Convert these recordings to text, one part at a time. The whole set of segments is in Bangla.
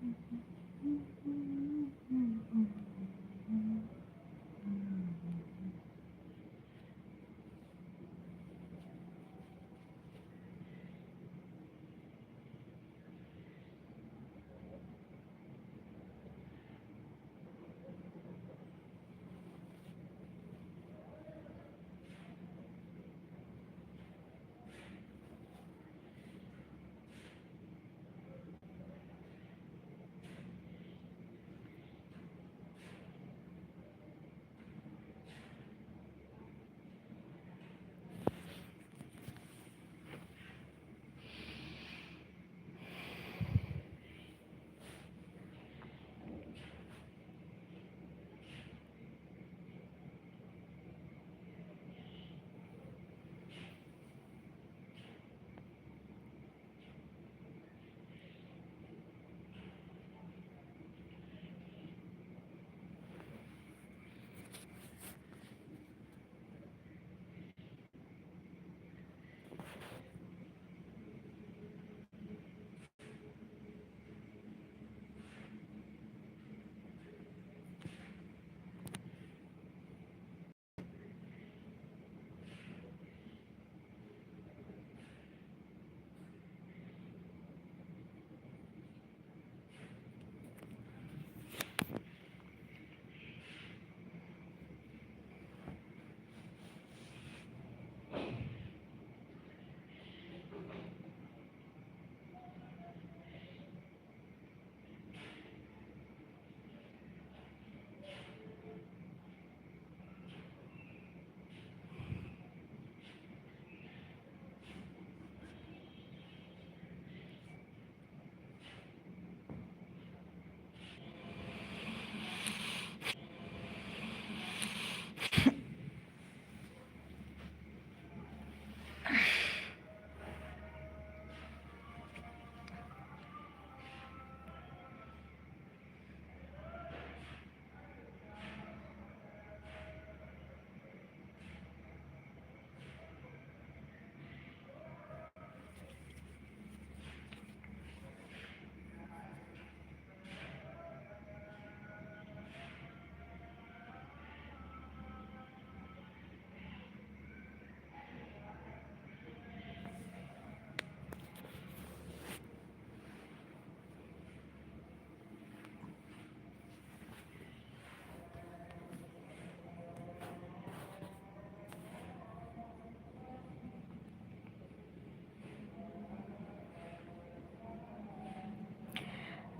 Thank you.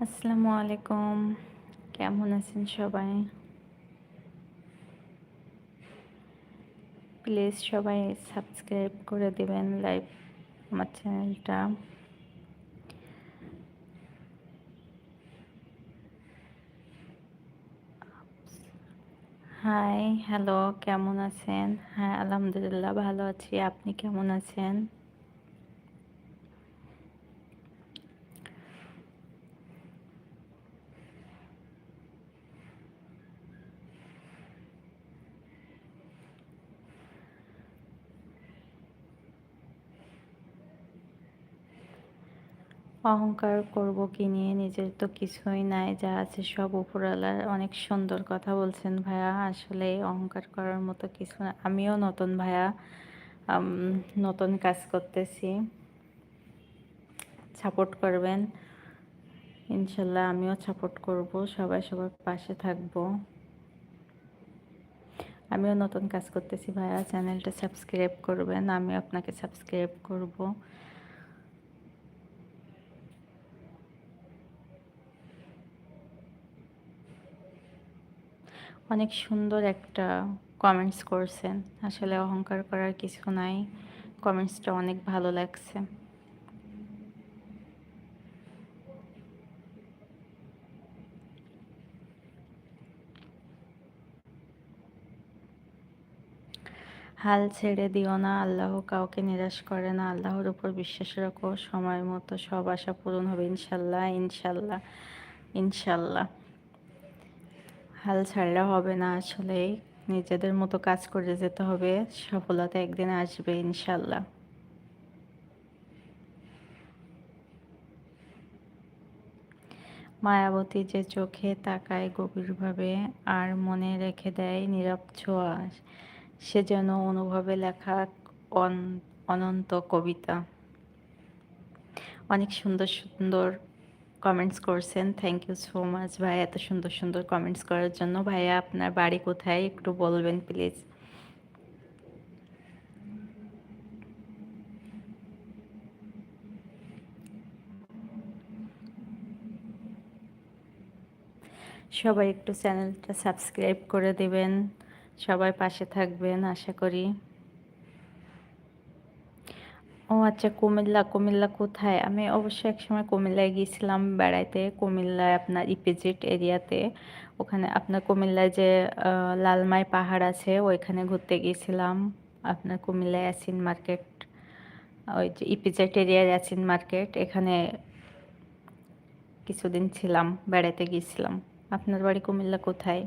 আসসালামু আলাইকুম। কেমন আছেন সবাই? প্লিজ সবাই সাবস্ক্রাইব করে দিবেন লাইভ আমার চ্যানেলটা। হাই, হ্যালো, কেমন আছেন? হ্যাঁ আলহামদুলিল্লাহ, ভালো আছি। আপনি কেমন আছেন? অহংকার করব কি নিয়ে? নিজের তো কিছুই নাই, যা আছে সব উপরওয়ালার। অনেক সুন্দর কথা বলছেন ভাইয়া। আসলে অহংকার করার মতো কিছু না। আমিও নতুন ভাইয়া নতুন কাজ করতেছি। সাপোর্ট করবেন। ইনশাল্লাহ আমিও সাপোর্ট করব, সবাই সবার পাশে থাকব। আমিও নতুন কাজ করতেছি ভাইয়া। চ্যানেলটা সাবস্ক্রাইব করবেন, আমিও আপনাকে সাবস্ক্রাইব করব। অনেক সুন্দর একটা কমেন্টস করছেন। আসলে অহংকার করার কিছু নাই। কমেন্টসটা অনেক ভালো লাগছে। হাল ছেড়ে দিও না, আল্লাহ কাউকে নিরাশ করে না। আল্লাহর উপর বিশ্বাস রাখো, সময় মতো সব আশা পূরণ হবে ইনশাল্লাহ ইনশাল্লাহ ইনশাল্লাহ। হাল ছাড়লে হবে না আসলে নিজেদের মতো কাজ করে যেতে হবে, সফলতা একদিন আসবে ইনশাল্লাহ মায়াবতী যে চোখে তাকায় গভীরভাবে আর মনে রেখে দেয় নীরব ছোঁয়া, সে যেন অনুভবে লেখা অন- অনন্ত কবিতা। অনেক সুন্দর সুন্দর কমেন্টস করছেন। থ্যাংক ইউ সো মাচ ভাই, এত সুন্দর সুন্দর কমেন্টস করার জন্য। ভাইয়া, আপনার বাড়ি কোথায়? একটু বলবেন প্লিজ সবাই একটু চ্যানেলটা সাবস্ক্রাইব করে দেবেন। সবাই পাশে থাকবেন, আশা করি। ও আচ্ছা কুমিল্লা কুমিল্লা কোথায়? আমি অবশ্যই একসময় কুমিল্লায় গিয়েছিলাম বেড়াইতে, কুমিল্লায় আপনার ইপিজিট এরিয়াতে। ওখানে আপনার কুমিল্লায় যে লালমাই পাহাড় আছে, ওইখানে ঘুরতে গিয়েছিলাম। আপনার কুমিল্লায় অ্যাসিন মার্কেট, ওই যে ইপিজেট এরিয়ার অ্যাসিন মার্কেট, এখানে কিছুদিন ছিলাম বেড়াতে গিয়েছিলাম। আপনার বাড়ি কুমিল্লা কোথায়?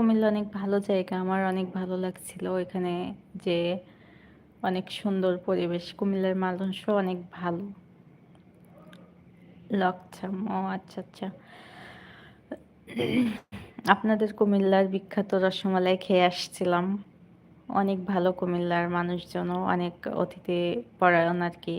কুমিল্লা অনেক ভালো জায়গা, আমার অনেক ভালো লাগছিল। এখানে যে অনেক সুন্দর পরিবেশ, কুমিল্লার মানুষও অনেক ভালো। লকছাম ও আচ্ছা আচ্ছা। আপনাদের কুমিল্লার বিখ্যাত রসমালাই খেয়ে আসছিলাম। অনেক ভালো কুমিল্লার মানুষজনও অনেক অতিথি পরায়ণ আর কি।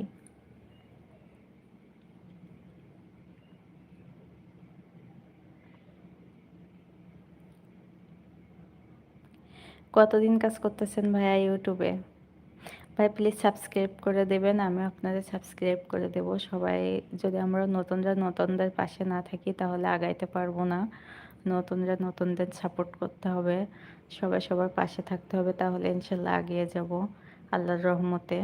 কতদিন কাজ করতেছেন ভাইয়া ইউটিউবে? ভাই প্লিজ সাবস্ক্রাইব করে দেবেন আমি আপনাদের সাবস্ক্রাইব করে দেব। সবাই, যদি আমরা নতুনরা নতুনদের পাশে না থাকি, তাহলে আগাইতে পারব না। নতুনরা নতুনদের সাপোর্ট করতে হবে। সবাই সবার পাশে থাকতে হবে, তাহলে ইনশাল্লাহ আগিয়ে যাব। আল্লাহর রহমতে।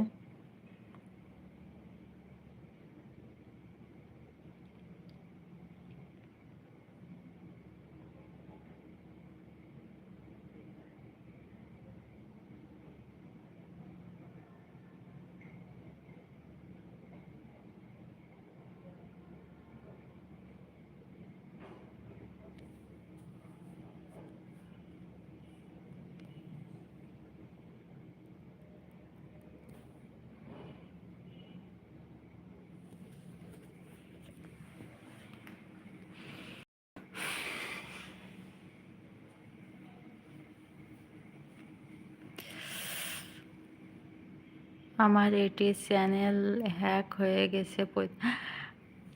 আমার এটি চ্যানেল হ্যাক হয়ে গেছে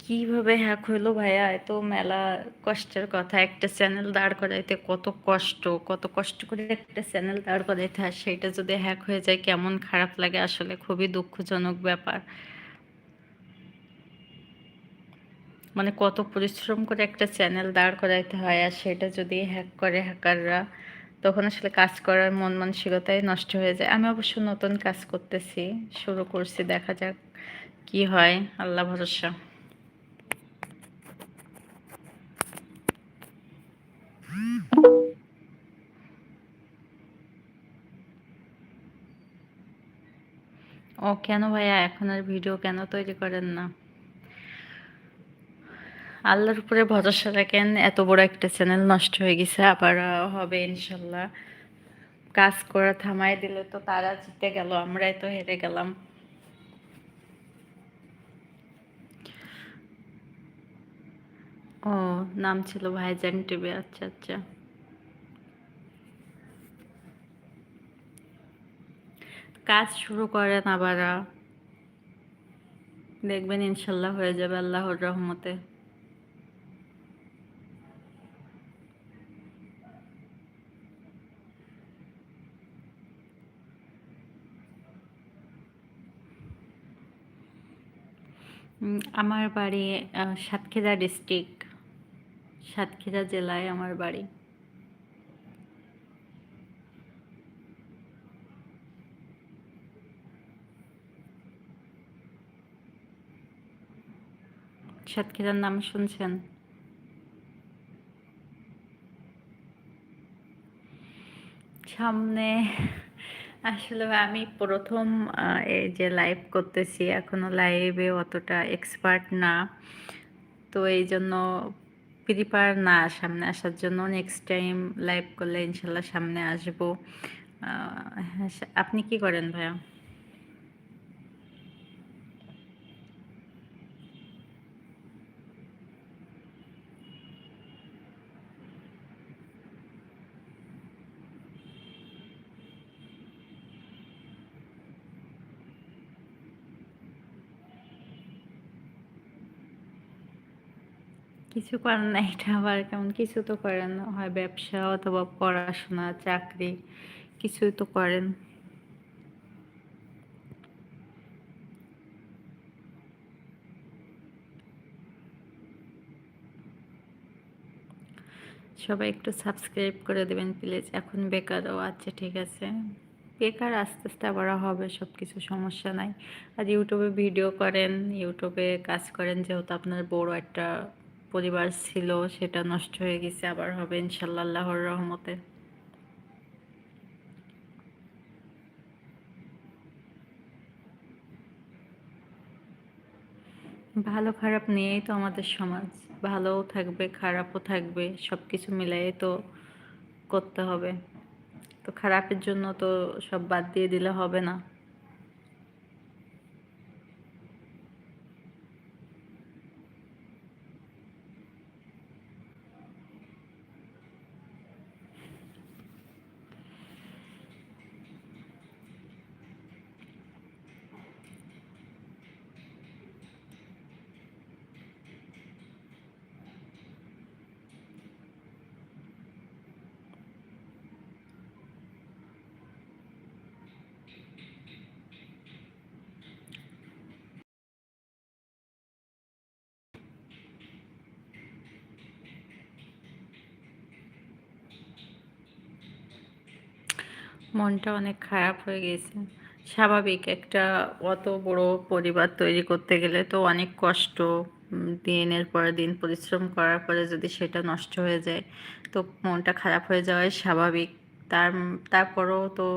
কীভাবে হ্যাক হইল ভাইয়া? এত মেলা কষ্টের কথা। একটা চ্যানেল দাঁড় করাইতে কত কষ্ট কত কষ্ট করে একটা চ্যানেল দাঁড় করাইতে হয় সেটা যদি হ্যাক হয়ে যায় কেমন খারাপ লাগে? আসলে খুবই দুঃখজনক ব্যাপার। মানে কত পরিশ্রম করে একটা চ্যানেল দাঁড় করাইতে হয় আর সেটা যদি হ্যাক করে হ্যাকাররা তখন আসলে কাজ করার মন মানসিকতাই নষ্ট হয়ে যায়। আমি অবশ্য নতুন কাজ করতেছি, শুরু করছি, দেখা যাক কি হয়। আল্লাহ ভরসা। ও কেন ভাইয়া? এখন আর ভিডিও কেন তৈরি করেন না? আল্লাহর উপরে ভরসা রাখেন, এত বড় একটা চ্যানেল নষ্ট হয়ে গেছে, আবার হবে ইনশাল্লাহ। কাজ করা থামাই দিলে তো তারা জিতে গেল, আমরাই তো হেরে গেলাম। ও, নাম ছিল ভাইজান টিভি আচ্ছা আচ্ছা। কাজ শুরু করেন আবার। দেখবেন ইনশাল্লাহ হয়ে যাবে আল্লাহর রহমতে। আমার বাড়ি সাতক্ষীরা ডিস্ট্রিক্ট সাতক্ষীরা জেলায় আমার বাড়ি। সাতক্ষীরার নাম শুনছেন? সামনে আসলে আমি প্রথম এই যে লাইভ করতেছি, এখনও লাইভে অতটা এক্সপার্ট না। তো এই জন্য প্রিপার না, সামনে আসার জন্য নেক্সট টাইম লাইভ করলে ইনশাল্লাহ সামনে আসব। হ্যাঁ আপনি কি করেন ভাইয়া? কিছু করেন না এটা আবার কেমন? কিছু তো করেন, হয় ব্যবসা অথবা পড়াশোনা, চাকরি কিছুই তো করেন। সবাই একটু সাবস্ক্রাইব করে দেবেন, প্লিজ। এখন বেকারও আচ্ছা ঠিক আছে? বেকার আস্তে আস্তে আবার হবে সব কিছু সমস্যা নাই। আর ইউটিউবে ভিডিও করেন, ইউটিউবে কাজ করেন, যেহেতু আপনার বড় একটা পরিবার ছিল, সেটা নষ্ট হয়ে গেছে, আবার হবে ইনশাল্লাহ রহমতে। ভালো খারাপ নিয়েই তো আমাদের সমাজ, ভালোও থাকবে, খারাপও থাকবে সব কিছু মিলাই তো করতে হবে। তো খারাপের জন্য তো সব বাদ দিয়ে দিলে হবে না। মনটা অনেক খারাপ হয়ে গেছে। স্বাভাবিক একটা অত বড় পরিবার তৈরি করতে গেলে তো অনেক কষ্ট দিনের পর দিন পরিশ্রম করার পরে যদি সেটা নষ্ট হয়ে যায়, তো মনটা খারাপ হয়ে যাওয়াই স্বাভাবিক। তার, তারপরেও তো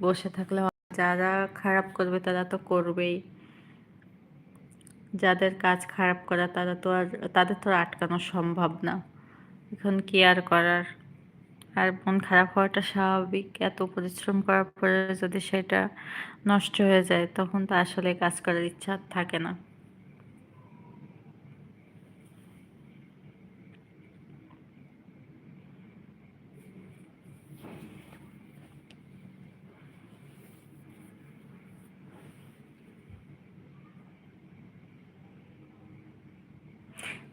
বসে থাকলে যারা খারাপ করবে তারা তো করবেই। যাদের কাজ খারাপ করা তারা তো আর, তাদের তো আটকানো সম্ভব না। এখন কি আর করার? আর মন খারাপ হওয়াটা স্বাভাবিক। এত পরিশ্রম করার পরে যদি সেটা নষ্ট হয়ে যায়, তখন তো আসলে কাজ করার ইচ্ছা থাকে না।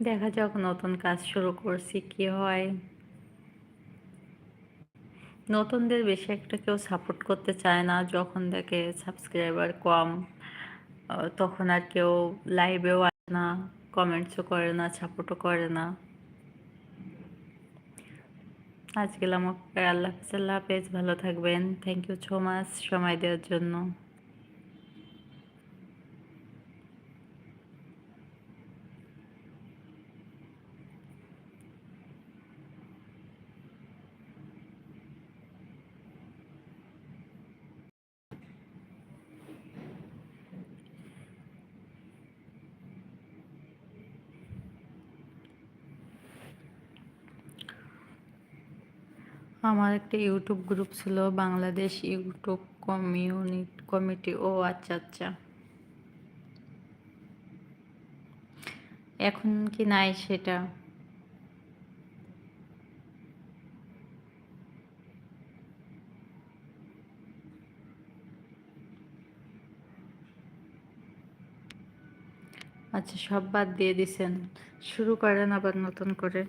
দেখা যাক নতুন কাজ শুরু করছি, কি হয়। নতুনদের বেশি একটা কেউ সাপোর্ট করতে চায় না, যখন দেখে সাবস্ক্রাইবার কম তখন আর কেউ লাইভেও আসে না কমেন্টসও করে না সাপোর্টও করে না। আজকে আমার আল্লাহ হাফিজ, আল্লাহ ভালো থাকবেন। থ্যাংক ইউ সো মাচ সময় দেওয়ার জন্য। আমার একটা ইউটিউব গ্রুপ ছিল, বাংলাদেশ ইউটিউব কমিউনিটি কমিটি ও আচ্ছা আচ্ছা। এখন কি নাই সেটা? আচ্ছা সব বাদ দিয়ে দিছেন। শুরু করেন আবার নতুন করে।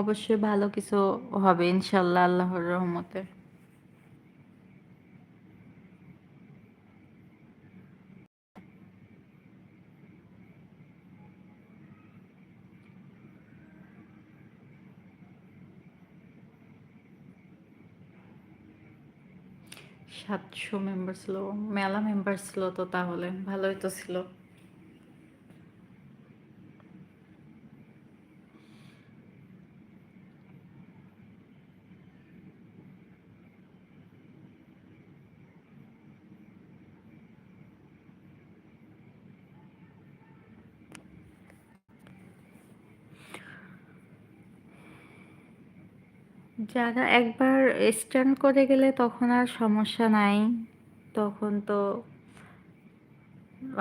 অবশ্যই ভালো কিছু হবে, ইনশাল্লাহ আল্লাহর রহমতে। সাতশো মেম্বার ছিল মেলা মেম্বার ছিল তো তাহলে, ভালোই তো ছিল। যারা একবার স্ট্যান্ড করে গেলে তখন আর সমস্যা নাই। তখন তো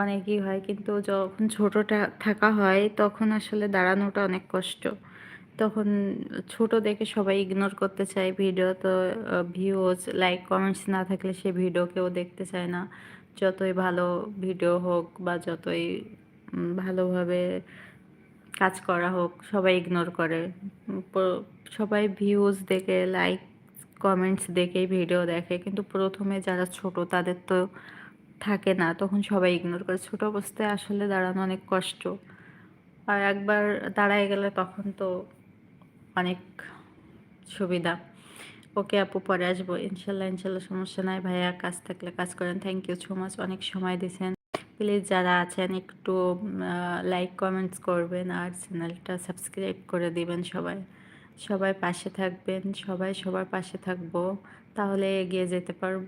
অনেকই হয়, কিন্তু যখন ছোটোটা থাকা হয় তখন আসলে দাঁড়ানোটা অনেক কষ্ট। তখন ছোট দেখে সবাই ইগনোর করতে চায় ভিডিও তো ভিউজ লাইক কমেন্টস না থাকলে সে ভিডিও কেউ দেখতে চায় না। যতই ভালো ভিডিও হোক বা যতই ভালোভাবে কাজ করা হোক, সবাই ইগনোর করে। সবাই ভিউজ দেখে লাইক কমেন্টস দেখেই ভিডিও দেখে। কিন্তু প্রথমে যারা ছোট, তাদের তো থাকে না, তখন সবাই ইগনোর করে। ছোট অবস্থায় আসলে দাঁড়ানো অনেক কষ্ট। আর একবার দাঁড়ায় গেলে তখন তো অনেক সুবিধা। ওকে আপু, পরে আসব। ইনশাল্লাহ ইনশাল্লাহ, সমস্যা নাই। ভাইয়া, কাজ থাকলে কাজ করেন। থ্যাংক ইউ সো মাচ অনেক সময় দিয়েছেন প্লিজ যারা আছেন, একটু লাইক কমেন্টস করবেন আর চ্যানেলটা সাবস্ক্রাইব করে দিবেন সবাই। সবাই পাশে থাকবেন, সবাই সবার পাশে থাকব, তাহলে এগিয়ে যেতে পারব।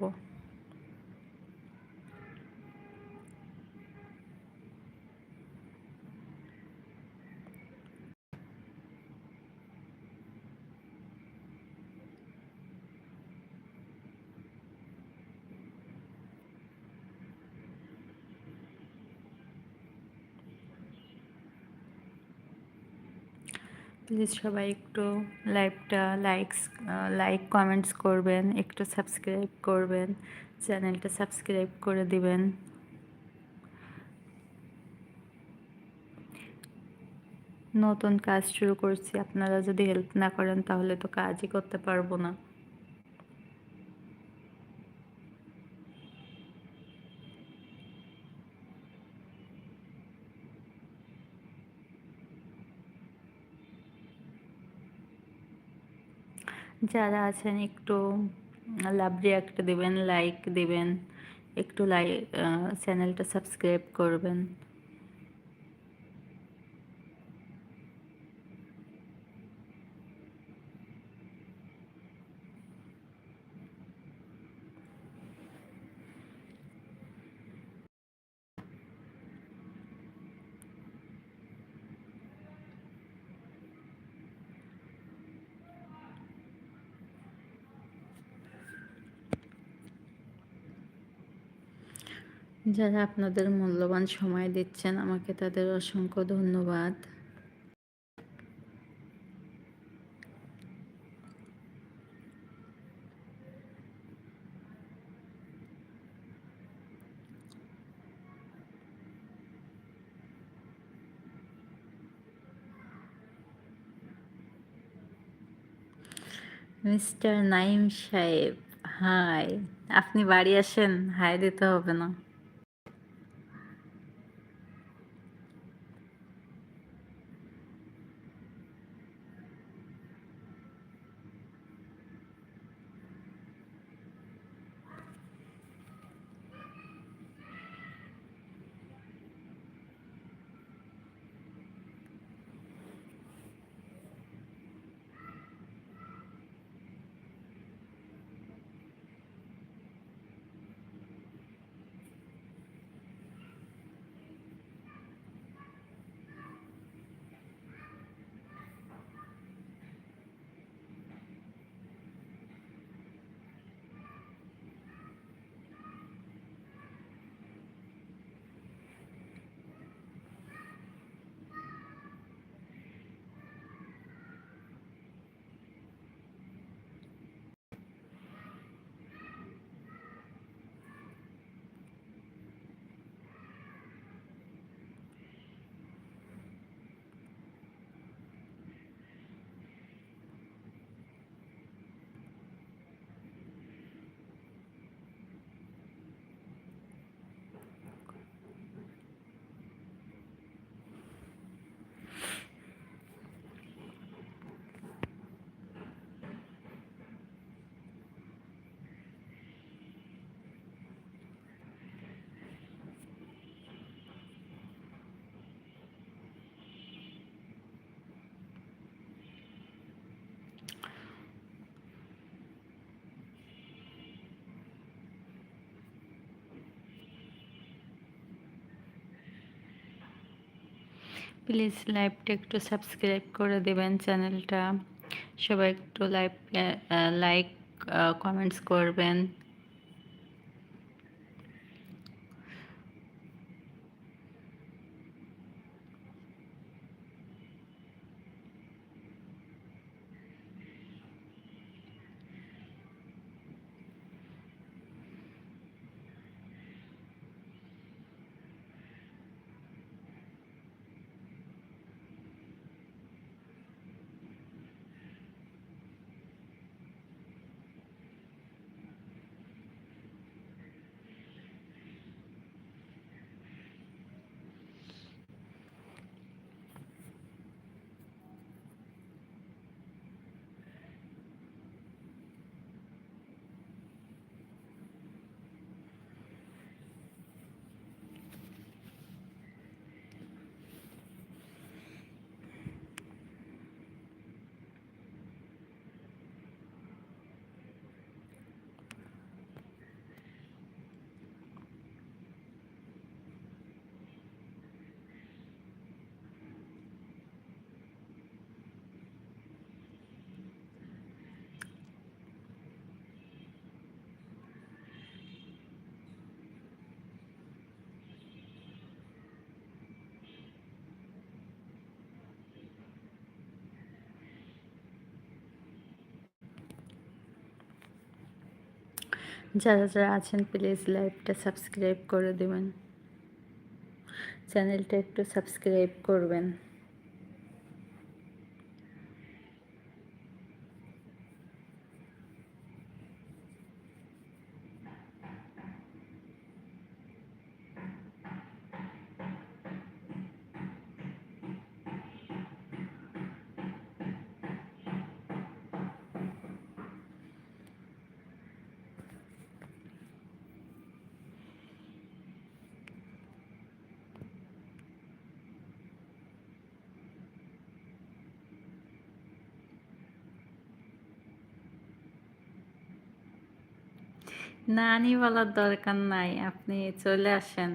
প্লিজ সবাই একটু লাইভটা লাইকস লাইক কমেন্টস করবেন, একটু সাবস্ক্রাইব করবেন, চ্যানেলটা সাবস্ক্রাইব করে দিবেন। নতুন কাজ শুরু করছি, আপনারা যদি হেল্প না করেন তাহলে তো কাজই করতে পারব না। যারা আছেন একটু লাভ রিয়াক্ট দেবেন লাইক দেবেন একটু লাইক চ্যানেলটা সাবস্ক্রাইব করবেন। যারা আপনাদের মূল্যবান সময় দিচ্ছেন, আমাকে তাদের অসংখ্য ধন্যবাদ। মিস্টার নাইম সাহেব, হাই। আপনি বাড়ি আসেন? হাই দিতে হবে না। প্লিজ লাইভটা একটু সাবস্ক্রাইব করে দেবেন চ্যানেলটা। সবাই একটু লাইভ লাইক কমেন্টস করবেন। যারা যারা আছেন প্লিজ লাইভটা সাবস্ক্রাইব করে দেবেন। চ্যানেলটা একটু সাবস্ক্রাইব করবেন। নানি বলার দরকার নাই। আপনি চলে আসেন।